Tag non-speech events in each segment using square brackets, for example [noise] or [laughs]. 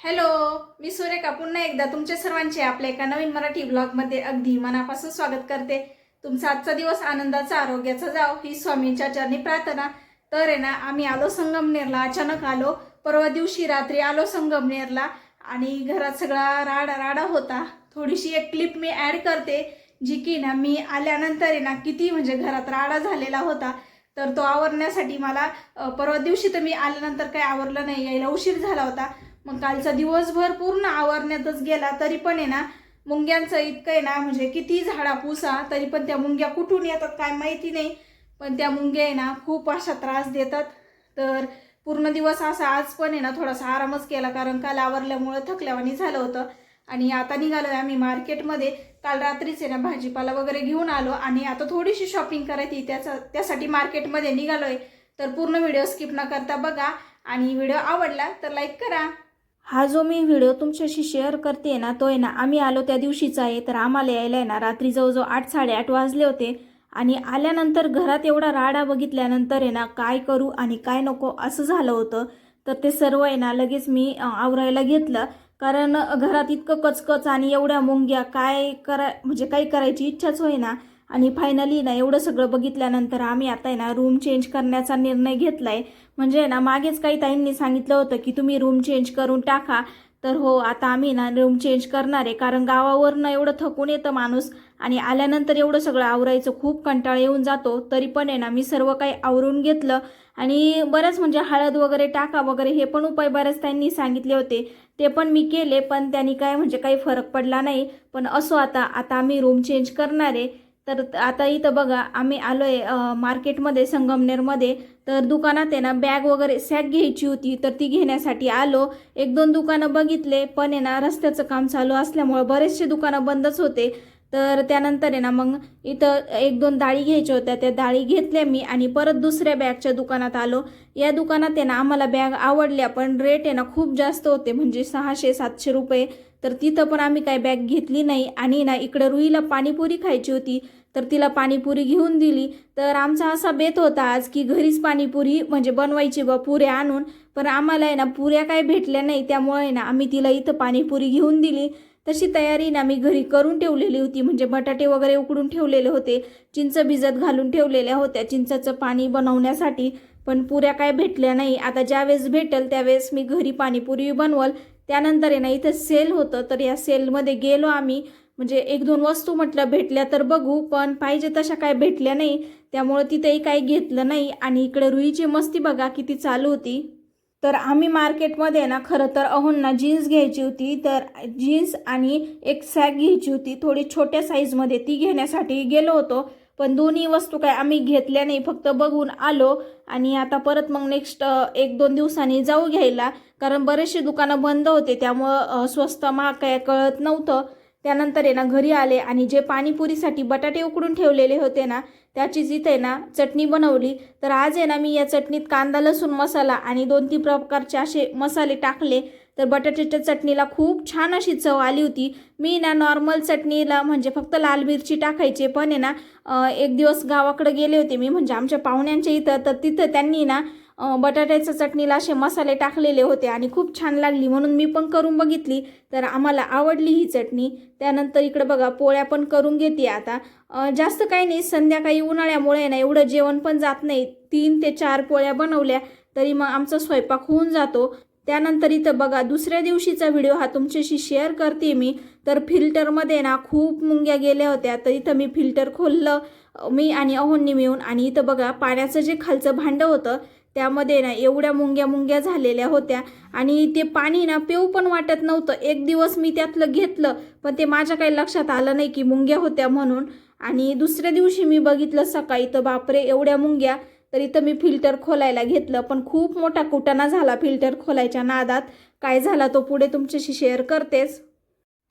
Hello मी सुरेखा. पुन्हा एकदा तुमच्या सर्वांचे आपल्या एका नवीन मराठी ब्लॉगमध्ये अगदी मनापासून स्वागत करते. तुमचा आजचा दिवस आनंदाचा आरोग्याचा जाव ही स्वामींच्या चरणी प्रार्थना. तर आहे ना आम्ही आलो संगमनेरला अचानक आलो. परवा दिवशी रात्री आलो संगमनेरला आणि घरात सगळा राडा राडा होता. थोडीशी एक क्लिप मी ॲड करते जी की ना मी आल्यानंतर आहे ना किती म्हणजे घरात राडा झालेला होता. तर तो आवरण्यासाठी मला परवा दिवशी तर मी आल्यानंतर काही आवरलं नाही यायला उशीर झाला होता. मग कालचा दिवसभर पूर्ण आवरण्यातच गेला तरी पण आहे ना मुंग्यांचं इतकं आहे ना म्हणजे किती झाडा पुसा तरी पण त्या मुंग्या कुठून येतात काय माहिती नाही. पण त्या मुंग्या आहे ना खूप अशा त्रास देतात. तर पूर्ण दिवस असा आज पण आहे ना थोडासा आरामच केला कारण काल आवरल्यामुळं थकल्यावानी झालं होतं. आणि आता निघालोय आम्ही मार्केटमध्ये. काल रात्रीच आहे ना भाजीपाला वगैरे घेऊन आलो आणि आता थोडीशी शॉपिंग करायची त्याचा त्यासाठी मार्केटमध्ये निघालो आहे तर पूर्ण व्हिडिओ स्किप न करता बघा. आणि व्हिडिओ आवडला तर लाईक करा. हा जो मी व्हिडिओ तुमच्याशी शेअर करते ना तो आहे ना आम्ही आलो त्या दिवशीचा आहे तर आम्हाला यायला आहे ना रात्री जवळजवळ आठ साडेआठ वाजले होते. आणि आल्यानंतर घरात एवढा राडा बघितल्यानंतर आहे ना काय करू आणि काय नको असं झालं होतं. तर ते सर्व आहे ना लगेच मी आवरायला घेतलं. कारण घरात इतकं कचकच आणि एवढ्या मुंग्या काय करा म्हणजे काही करायची इच्छाच होईना. आणि फायनली ना एवढं सगळं बघितल्यानंतर आम्ही आता आहे ना रूम चेंज करण्याचा निर्णय घेतला म्हणजे आहे म्हणजे ना मागेच काही ताईंनी सांगितलं होतं की तुम्ही रूम चेंज करून टाका. तर हो आता आम्ही ना रूम चेंज करणार आहे. कारण गावावरनं एवढं थकून येतं माणूस आणि आल्यानंतर एवढं सगळं आवरायचं खूप कंटाळा येऊन जातो. तरी पण आहे ना मी सर्व काही आवरून घेतलं. आणि बरंच म्हणजे हळद वगैरे टाका वगैरे हे पण उपाय बऱ्याच त्यांनी सांगितले होते. ते पण मी केले पण त्यांनी काय म्हणजे काही फरक पडला नाही. पण असो आता आता आम्ही रूम चेंज करणार आहे. तर आता इथं बघा आम्ही आलो आहे मार्केटमध्ये संगमनेरमध्ये. तर दुकानात आहे ना बॅग वगैरे सॅक घ्यायची होती तर ती घेण्यासाठी आलो. एक दोन दुकानं बघितले पण आहे ना रस्त्याचं काम चालू असल्यामुळं बरेचसे दुकानं बंदच होते. तर त्यानंतर आहे ना मग इथं एक दोन डाळी घ्यायच्या होत्या त्या डाळी घेतल्या मी आणि परत दुसऱ्या बॅगच्या दुकानात आलो. या दुकानात आहे ना आम्हाला बॅग आवडल्या पण रेट आहे ना खूप जास्त होते म्हणजे सहाशे सातशे रुपये. तर तिथं पण आम्ही काय बॅग घेतली नाही आणि ना इकडं रुईला पाणीपुरी खायची होती. तर तिला पाणीपुरी घेऊन दिली. तर आमचा असा बेत होता आज की घरीच पाणीपुरी म्हणजे बनवायची बा पुऱ्या आणून. पण आम्हाला आहे ना पुऱ्या काय भेटल्या नाही. त्यामुळे ना आम्ही तिला इथं पाणीपुरी घेऊन दिली. तशी तयारी ना मी घरी करून ठेवलेली होती. म्हणजे बटाटे वगैरे उकडून ठेवलेले होते. चिंच भिजत घालून ठेवलेल्या होत्या चिंचाचं पाणी बनवण्यासाठी. पण पुऱ्या काय भेटल्या नाही. आता ज्यावेळेस भेटेल त्यावेळेस मी घरी पाणीपुरी बनवल. त्यानंतर आहे ना इथं सेल होतं. तर या सेलमध्ये गेलो आम्ही. म्हणजे एक दोन वस्तू म्हटलं भेटल्या तर बघू पण पाहिजे तशा काय भेटल्या नाही त्यामुळं तिथेही काही घेतलं नाही. आणि इकडे रुईची मस्ती बघा किती चालू होती. तर आम्ही मार्केटमध्ये ना खरं तर अहोंना जीन्स घ्यायची होती तर जीन्स आणि एक सॅक घ्यायची होती. थोडी छोट्या साईजमध्ये ती घेण्यासाठी गेलो होतो पण दोन्ही वस्तू काय आम्ही घेतल्या नाही फक्त बघून आलो. आणि आता परत मग नेक्स्ट एक दोन दिवसांनी जाऊ घ्यायला कारण बरेचसे दुकानं बंद होते त्यामुळं स्वस्त महाग काय कळत नव्हतं. त्यानंतर आहे ना घरी आले आणि जे पाणीपुरीसाठी बटाटे उकडून ठेवलेले होते ना त्याचीच इथे ना चटणी बनवली. तर आज आहे ना मी या चटणीत कांदा लसूण मसाला आणि दोन तीन प्रकारचे असे मसाले टाकले. तर बटाट्याच्या चटणीला खूप छान अशी चव आली होती. मी ना नॉर्मल चटणीला म्हणजे फक्त लाल मिरची टाकायचे. पण आहे ना एक दिवस गावाकडे गेले होते मी म्हणजे आमच्या पाहुण्यांच्या इथं तर तिथं त्यांनी ना बटाट्याच्या चटणीला असे मसाले टाकलेले होते आणि खूप छान लागली. म्हणून मी पण करून बघितली. तर आम्हाला आवडली ही चटणी. त्यानंतर इकडं बघा पोळ्या पण करून घेते आता. जास्त काही नाही संध्याकाळी उन्हाळ्यामुळे ना एवढं जेवण पण जात नाही. तीन ते चार पोळ्या बनवल्या तरी मग आमचा स्वयंपाक होऊन जातो. त्यानंतर इथं बघा दुसऱ्या दिवशीचा व्हिडिओ हा तुमच्याशी शेअर करते मी. तर फिल्टरमध्ये ना खूप मुंग्या गेल्या होत्या. तर इथं मी फिल्टर खोललं मी आणि अहोंनी मिळून. आणि इथं बघा पाण्याचं जे खालचं भांडं होतं त्यामध्ये ना एवढ्या मुंग्या मुंग्या झालेल्या होत्या. आणि ते पाणी ना पिऊ पण वाटत नव्हतं. एक दिवस मी त्यातलं घेतलं पण ते माझ्या काही लक्षात आलं नाही की मुंग्या होत्या म्हणून. आणि दुसऱ्या दिवशी मी बघितलं सकाळी तर बापरे एवढ्या मुंग्या. तर इथं मी फिल्टर खोलायला घेतलं पण खूप मोठा कुटाणा झाला फिल्टर खोलायच्या नादात. काय झाला तो पुढे तुमच्याशी शेअर करतेच.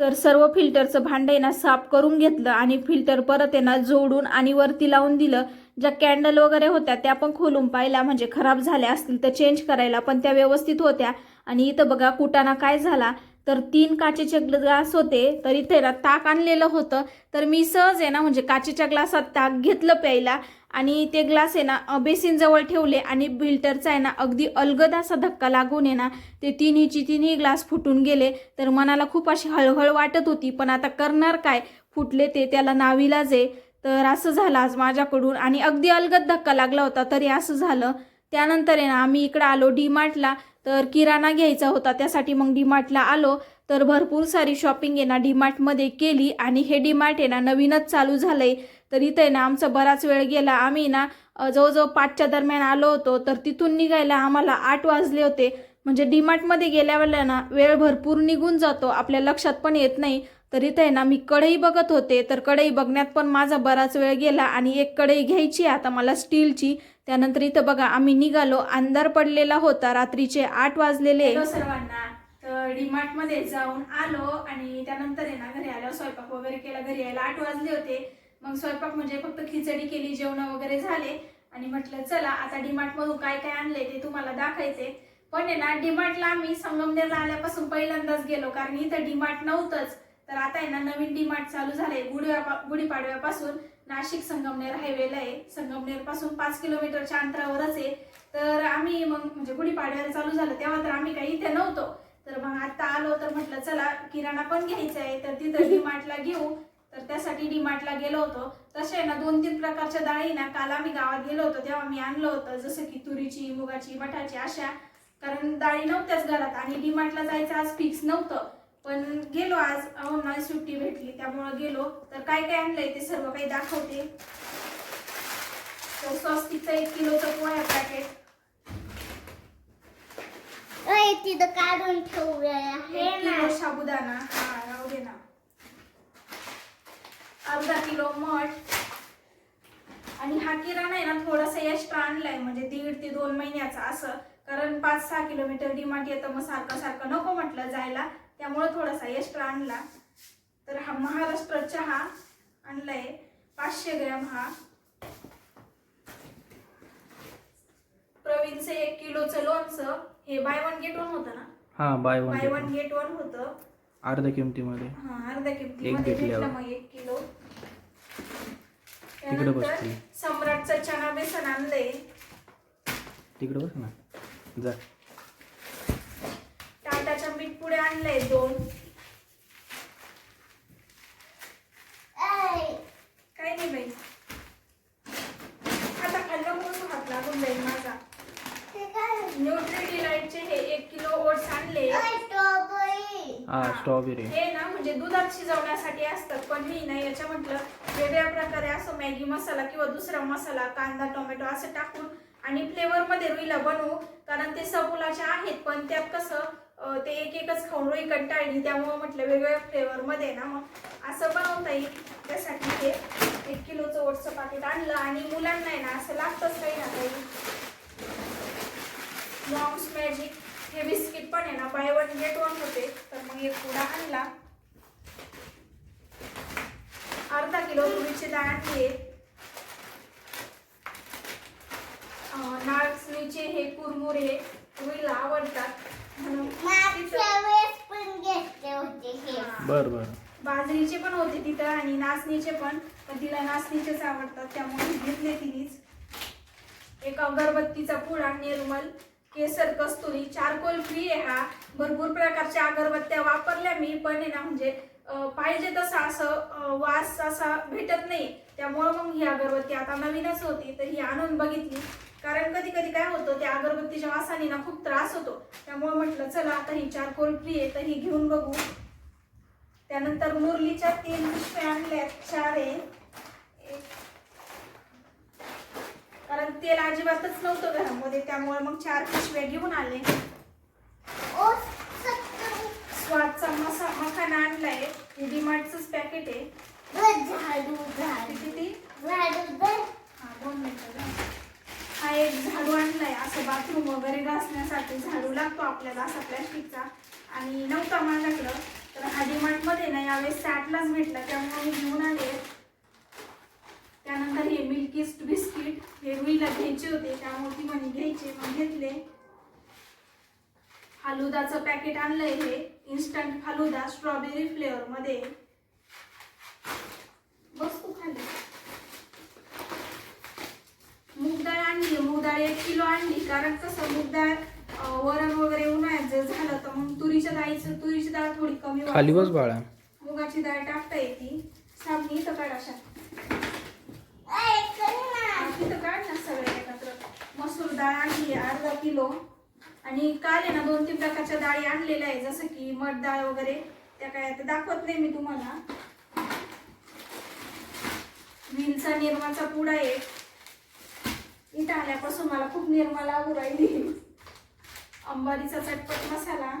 तर सर्व फिल्टरचं भांडं आहे ना साफ करून घेतलं आणि फिल्टर परत आहे ना जोडून आणि वरती लावून दिलं. ज्या कॅन्डल वगैरे होत्या त्या पण खोलून पाहिल्या. म्हणजे खराब झाल्या असतील तर चेंज करायला पण त्या व्यवस्थित होत्या. आणि इथं बघा कुटाना काय झाला? तर तीन काचेचे ग्लास होते. तर इथे ना ताक आणलेलं होतं. तर मी सहज आहे ना म्हणजे काचेच्या ग्लासात ताक घेतलं प्यायला. आणि ते ग्लास आहे ना बेसिनजवळ ठेवले आणि बिल्टरचा आहे ना अगदी अलगद असा धक्का लागून आहे ना ते तिन्हीची तिन्ही ग्लास फुटून गेले. तर मनाला खूप अशी हळहळ वाटत होती पण आता करणार काय? फुटले ते त्याला नाविलाज आहे. तर असं झालं आज माझ्याकडून आणि अगदी अलगद धक्का लागला होता तरी असं झालं. त्यानंतर आहे ना आम्ही इकडं आलो डी मार्टला तर किराणा घ्यायचा होता त्यासाठी मग डी मार्टला आलो. तर भरपूर सारी शॉपिंग आहे ना डी मार्टमध्ये केली आणि हे डी मार्ट आहे ना नवीनच चालू झालंय. तर इथं आहे ना आमचा बराच वेळ गेला. आम्ही ना जवळजवळ पाचच्या दरम्यान आलो होतो. तर तिथून निघायला आम्हाला आठ वाजले होते. म्हणजे डीमार्टमध्ये गेल्यावेळेला ना वेळ भरपूर निघून जातो. आपल्या लक्षात पण येत नाही. तर इथं आहे ना मी कढई बघत होते. तर कढई बघण्यात पण माझा बराच वेळ गेला आणि एक कढई घ्यायची आहे आता मला स्टीलची. त्यानंतर इथं बघा आम्ही निघालो. अंधार पडलेला होता. रात्रीचे आठ वाजलेले. सर्वांना. तर डीमार्टमध्ये जाऊन आलो आणि त्यानंतर आहे ना घरी आल्यावर स्वयंपाक वगैरे केला. घरी यायला आठ वाजले होते. मग स्वयंपाक म्हणजे फक्त खिचडी केली जेवण वगैरे झाले. आणि म्हटलं चला आता डीमार्टमधून काय काय आणले ते तुम्हाला दाखवायचे पण आहे ना डीमार्टला आम्ही संगमनेरला आल्यापासून पहिल्यांदाच गेलो. कारण इथं डीमार्ट नव्हतंच. तर आता आहे ना नवीन डीमार्ट चालू झालंय. गुढी गुढीपाडव्यापासून नाशिक संगमनेर हायवेला आहे. संगमनेरपासून पाच किलोमीटरच्या अंतरावरच आहे. तर आम्ही मग म्हणजे गुढीपाडव्याला चालू झालं. तेव्हा तर आम्ही काही इथे नव्हतो. तर मग आता आलो तर म्हटलं चला किराणा पण घ्यायचा आहे तर तिथं डीमार्टला घेऊ. तर त्यासाठी डीमार्टला गेलो होतो. तसे ना दोन तीन प्रकारच्या डाळी ना काल आम्ही गावात गेलो होतो तेव्हा मी आणलं होतं जसं की तुरीची मुगाची मठाची अशा. कारण डाळी नव्हत्याच घरात आणि डीमार्टला जायचं आज फिक्स नव्हतं. पण गेलो आज अहो सुट्टी भेटली त्यामुळं गेलो. तर काय काय आणलंय ते सर्व काही दाखवते. तर स्वस्तिकचं एक किलोचं पोळ्या पॅकेट तिथं काढून ठेवूया हे एक ना. साबुदाणा. हा राहू दे ना. अर्धा किलो मठ. आणि हा किराणा आहे ना थोडासा एक्स्ट्रा आणलाय. म्हणजे दीड ते दोन महिन्याचा असं. कारण पाच सहा किलोमीटर डिमांड येतं मग सारखं सारखं नको म्हटलं जायला. त्यामुळे थोडासा एक्स्ट्रा आणला. तर हा महाराष्ट्र चहा आणलाय. पाचशे ग्रॅम हा. प्रवीणचं एक किलोचं लोणचं. हे बाय वन गेट वन होतं ना? हा buy one buy one get one होतं. अर्ध्या किमतीमध्ये. हा अर्ध्या किमतीमध्ये एक. घेतलं मग एक किलो. तिकडे त्यानंतर बसते. सम्राटचं चना बेसन आणलंय. तिकडे बस ना. जा. टाटाच्या मीठ पुढे आणलंय दोन. काय नाही बाई आता खाल्लं म्हणून हात लागून जाईल माझा ते काय? न्यूट्री डिलाइटचे हे एक किलो ओट्स आणले. हा स्ट्रॉबेरी हे ना म्हणजे दुधात शिजवण्यासाठी असतात पण मी ना याच्या म्हटलं वेगळ्या प्रकारे असं मॅगी मसाला किंवा दुसरा मसाला कांदा टोमॅटो असं टाकून आणि फ्लेवर मध्ये रुईला बनवू. कारण ते सबुलाचे आहेत पण त्यात कसं ते एक एकच खाऊन रुई कंटाळली त्यामुळे म्हटलं वेगवेगळ्या फ्लेवर मध्ये ना मग असं बनवता येईल. त्यासाठी हे एक किलोचं ओटचं पाकिट आणलं आणि मुलांना आहे ना असं लागतंच काही ना काही. मॉम्स मॅजिक हे बिस्किट पण आहे ना बाय वन गेट वन होते. तर मग एक पुडा आणला. अर्धा किलो तुरीची डाळ आणली. नाचणीचे हे कुरमुरे रुईला आवडतात. बर बर. बाजरीचे पण होते तिथं आणि नाचणीचे पण. पण तिला नाचणीचेच आवडतात त्यामुळे घेतले तिनेच. एक अगरबत्तीचा पुडा निर्मल. केसर कस्तुरी चारकोल फ्री आहे हा. भरपूर प्रकारच्या अगरबत्त्या वापरल्या मी पण आहे ना म्हणजे पाहिजे तसा असं वास असा भेटत नाही. त्यामुळं मग ही अगरबत्ती आता नवीनच होती तर ही आणून बघितली. कारण कधी कधी काय होतं त्या अगरबत्तीच्या वासाने ना खूप त्रास होतो. त्यामुळे म्हटलं चला आता ही चारकोल फ्री आहे तर ही घेऊन बघू. त्यानंतर मुरलीच्या तीन पिशव्या आणल्या चार आहे एक कारण तेल अजिबातच नव्हतं घरामध्ये त्यामुळे मग चार पिशव्या घेऊन आले. ओ स्वादचा मसा मखाना आणलाय. हे डीमार्टच पॅकेट आहे. झाडू किती ती? हा दोन मिनिटं हा एक झाडू आणलाय. असं बाथरूम वगैरे घासण्यासाठी झाडू लागतो आपल्याला असा प्लॅस्टिकचा. आणि नव्हता माझ्याकडं. तर हा डीमार्टमध्ये ना यावेळेस साठलाच भेटला त्यामुळे मी घेऊन आले. त्यानंतर हे मिल्किस्ट बिस्किट हे रुईला घ्यायचे होते त्यामुळे ती म्हणे घ्यायचे मग घेतले. फालुदाचं पॅकेट आणलंय हे इन्स्टंट फालुदा स्ट्रॉबेरी फ्लेवर मध्ये. बस खाली मूग डाळ आणली मूग डाळ एक किलो आणली कारण कसं मूग डाळ अं, वरण वगैरे उन्हाळ्यात जर झालं तर मग तुरीच्या डाळीचं तुरीची डाळ थोडी कमी खाली बस वापरू. बाळा. मुगाची डाळ टाकता येते. साबणी इथं काढ. तिथं काढ ना सगळे एकत्र. मसूर डाळ आणली आहे अर्धा किलो. आणि काल आहे ना दोन तीन प्रकारच्या डाळी आणलेल्या आहे जसं की मठ डाळ वगैरे. त्या काय आता दाखवत नाही मी तुम्हाला. विलचा निर्माचा पुडा आहे. इथं आल्यापासून मला खूप निर्मा लागू राहिली. अंबारीचा चटपट मसाला.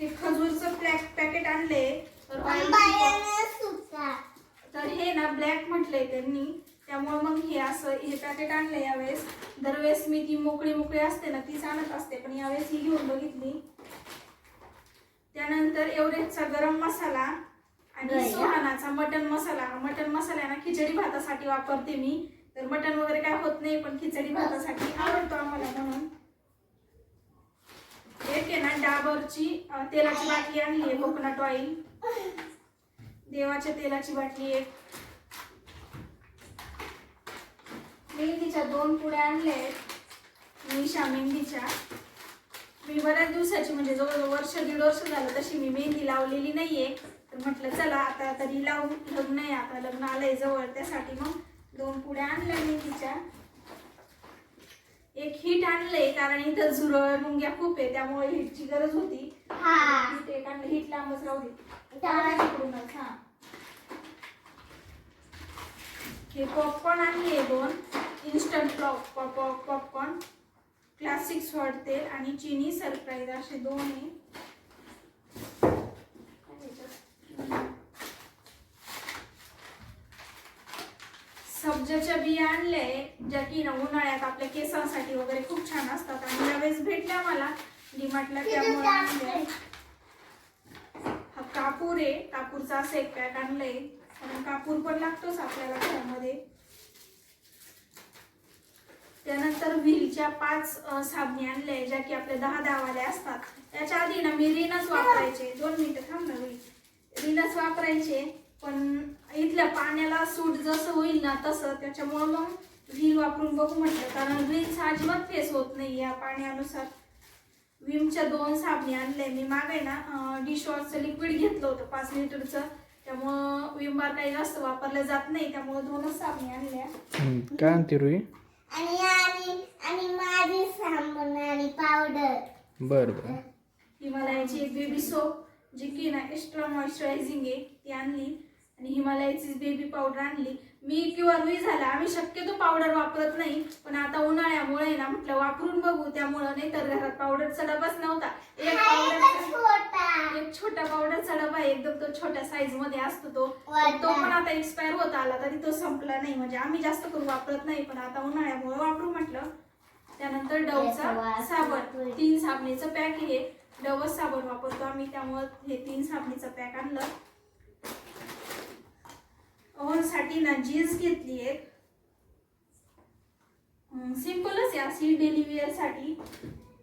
हे खजूरचं पॅक पॅकेट आणले तर हे ना ब्लॅक म्हटलंय त्यांनी. त्यामुळे मग हे असं हे पॅकेट आणलं यावेळेस. दरवेळेस मी ती मोकळी मोकळी असते ना तीच आणत असते. पण यावेळेस ही घेऊन बघितली. त्यानंतर एवढेचा गरम मसाला आणि. सुहानाचा मटन मसाला. मटन मसाला ना खिचडी भातासाठी वापरते मी. तर मटन वगैरे काय होत नाही पण खिचडी भातासाठी आवडतो आम्हाला म्हणून. एक आहे ना डाबरची तेलाची बाटली आणली आहे कोकोनट ऑइल देवाच्या तेलाची बाटली एक. मेहंदीच्या दोन पुड्या आहेत. निशा मेहंदीच्या. मी बऱ्याच दिवसाची म्हणजे जवळजवळ वर्ष दीड वर्ष झालं तशी मी मेहंदी लावलेली नाहीये. तर म्हटलं चला आता तरी लावू. लग्न आहे आता लग्न आलंय जवळ. त्यासाठी मग दोन पुड्या आणल्या मेहंदीच्या एक हिट आणलंय कारण इथं झुरळ मुंग्या खूप आहे त्यामुळे हिटची गरज होती. हा. हिट एक आणलं हिट लांबच राहू दे. हा हे पॉपकॉर्न आणले दोन instant pop pop popcorn classic salt तेल आणि चिनी सरप्राईज असे दोन आहे? सब्जाच्या बिया आणले ज्या की ना उन्हाळ्यात आपल्या केसांसाठी वगैरे खूप छान असतात. आणि यावेळेस भेटल्या मला. डिमार्टला त्यामुळे हा कापूर आहे. कापूरचा असं एक पॅक आणलंय. कारण कापूर पण लागतोच आपल्याला घरामध्ये. त्यानंतर व्हीलच्या पाच साबणी आणल्या ज्या की आपल्या दहा दहावाल्या असतात. त्याच्या आधी ना मी रिनच वापरायचे. दोन मिनिटं थांब ना होईल रिनच वापरायचे पण इथल्या पाण्याला सूट जसं होईल ना तसं. त्याच्यामुळं मग व्हील वापरून बघू म्हटलं. कारण व्हील्स अजिबात फेस होत नाही या पाण्यानुसार. विमच्या दोन साबणी आणले. मी मागे ना डिशवॉशचं लिक्विड घेतलं होतं पाच लिटरचं. त्यामुळं विम बार काही जास्त वापरलं जात नाही त्यामुळं दोनच साबणी आणल्या. हम्म, काय आणते रुई? आणि आणि आणि माझी साबण आणि पावडर बरं बरं. हिमालयाची एक बेबी सोप जी की ना एक्स्ट्रा मॉइश्चरायझिंग आहे ती आणली. आणि हिमालयाची बेबी पावडर आणली. मी किंवा रुई झाला आम्ही शक्यतो पावडर वापरत नाही पण आता उन्हाळ्यामुळे ना म्हटलं वापरून बघू त्यामुळं नाही तर घरात पावडरचा डबाच नव्हता. एक पावडर छोटा. एक छोटा पावडरचा डबा आहे एकदम तो छोट्या साईजमध्ये असतो तो. तो पण आता एक्सपायर होत आला तरी तो संपला नाही. म्हणजे आम्ही जास्त करून वापरत नाही पण आता उन्हाळ्यामुळे वापरू म्हटलं. त्यानंतर डवचा साबण. तीन साबणीचं पॅक आहे. डवच साबण वापरतो आम्ही त्यामुळे हे तीन साबणीचं पॅक आणलं. साठी ना जीन्स घेतली एक सिम्पलच आहे अशी डेली साठी.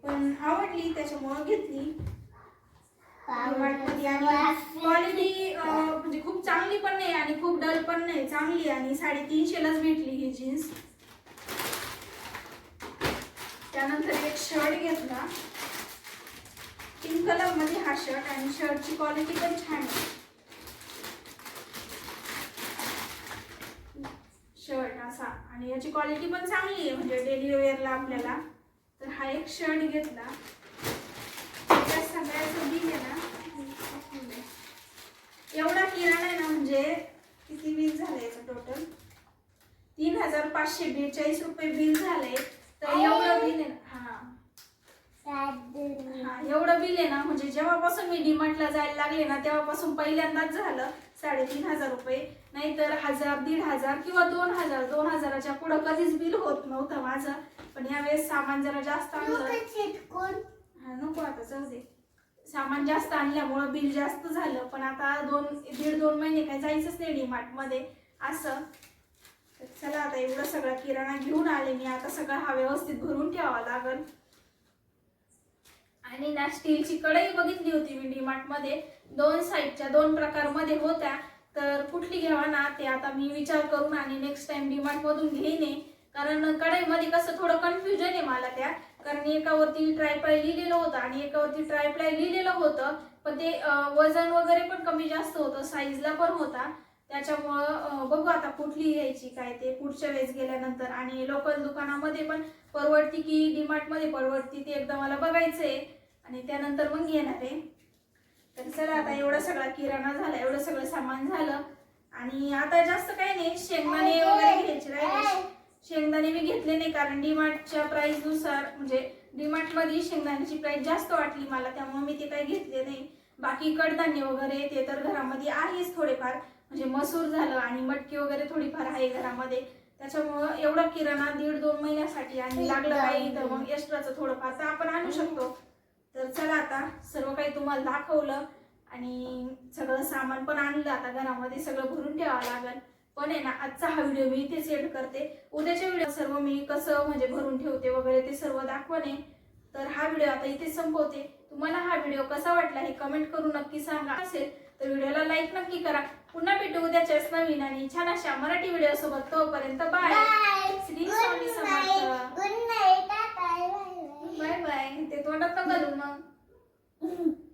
पण आवडली त्याच्यामुळं घेतली. क्वालिटी म्हणजे खूप चांगली पण नाही आणि खूप डल पण नाही. चांगली आणि साडेतीनशेलाच भेटली ही जीन्स. त्यानंतर एक शर्ट घेतला. पिंक कलरमध्ये हा शर्ट आणि शर्टची क्वालिटी पण छान आहे शर्ट असा आणि याची क्वालिटी पण चांगली आहे म्हणजे डेली वेअरला आपल्याला. तर हा एक शर्ट घेतला. त्या सगळ्याचं बिल आहे ना? एवढा किराणा आहे ना म्हणजे किती बिल झालं याचं टोटल तीन हजार पाचशे बेचाळीस रुपये बिल झालंय तर एवढं बिल आहे ना एवढं बिल आहे ना म्हणजे जेव्हापासून मी डीमार्टला जायला लागले ना तेव्हापासून पहिल्यांदाच झालं साडेतीन हजार रुपये. नाहीतर हजार दीड हजार किंवा दोन हजार दोन हजाराच्या पुढं कधीच बिल होत नव्हतं माझं. पण यावेळेस सामान जरा जास्त आणलं. नको आता जाऊ दे. सामान जास्त आणल्यामुळं बिल जास्त झालं पण आता दोन दीड दोन महिने काय जायचंच नाही डीमार्टमध्ये. असं. तर चला आता एवढं सगळं किराणा घेऊन आले मी आता सगळं हा व्यवस्थित भरून ठेवावा लागल. आणि ना स्टीलची कढई बघितली होती मी डीमार्टमध्ये. दोन साईडच्या दोन प्रकारमध्ये होत्या. तर कुठली घ्यावा ना ते आता मी विचार करून आणि नेक्स्ट टाइम डीमार्ट मधून घेईन कारण कढईमध्ये कसं थोडं कन्फ्युजन आहे मला त्या. कारण एकावरती ट्रायप्लाय लिहिलेलं होतं आणि एकावरती ट्रायप्लाय लिहिलेलं होतं. पण ते वजन वगैरे पण कमी जास्त होतं साईजला पण होता. त्याच्यामुळं बघू आता कुठली घ्यायची काय ते. पुढच्या वेळेस गेल्यानंतर. आणि लोकल दुकानामध्ये पण परवडती की डीमार्टमध्ये परवडती ते एकदा मला बघायचं आहे आणि त्यानंतर मग घेणार आहे. तर चला आता एवढा सगळा किराणा झाला एवढं सगळं सामान झालं. आणि आता जास्त काही नाही शेंगदाणे वगैरे घ्यायचे राहिले. शेंगदाणे मी घेतले नाही कारण डीमार्टच्या प्राइसनुसार म्हणजे डीमार्टमध्ये शेंगदाण्याची प्राइस जास्त वाटली मला त्यामुळे मी ते काही घेतले नाही. बाकी कडधान्य वगैरे ते तर घरामध्ये आहेच थोडेफार. म्हणजे मसूर झालं आणि मटकी वगैरे थोडीफार आहे घरामध्ये. त्याच्यामुळं एवढा किराणा दीड दोन महिन्यासाठी आणि लागलं काही तर मग एक्स्ट्राचं थोडंफार तर आपण आणू शकतो. तर चला आता सर्व काही तुम्हाला दाखवलं आणि सगळं सामान पण आणलं. आता घरामध्ये सगळं भरून ठेवावं लागेल. पण आहे ना आजचा हा व्हिडिओ मी इथे सेट करते. उद्याच्या व्हिडिओ सर्व मी कसं म्हणजे भरून ठेवते वगैरे ते सर्व दाखवणे. तर हा व्हिडिओ आता इथे संपवते. तुम्हाला हा व्हिडिओ कसा वाटला हे कमेंट करून नक्की सांगा. असेल तर व्हिडिओला लाईक नक्की करा. पुन्हा भेटू उद्याच्याच नवीन आणि छान अशा मराठी व्हिडिओ सोबत. तोपर्यंत bye Shri Swami Samarth. Bye bye. ते तोंडात घालू मग. [laughs]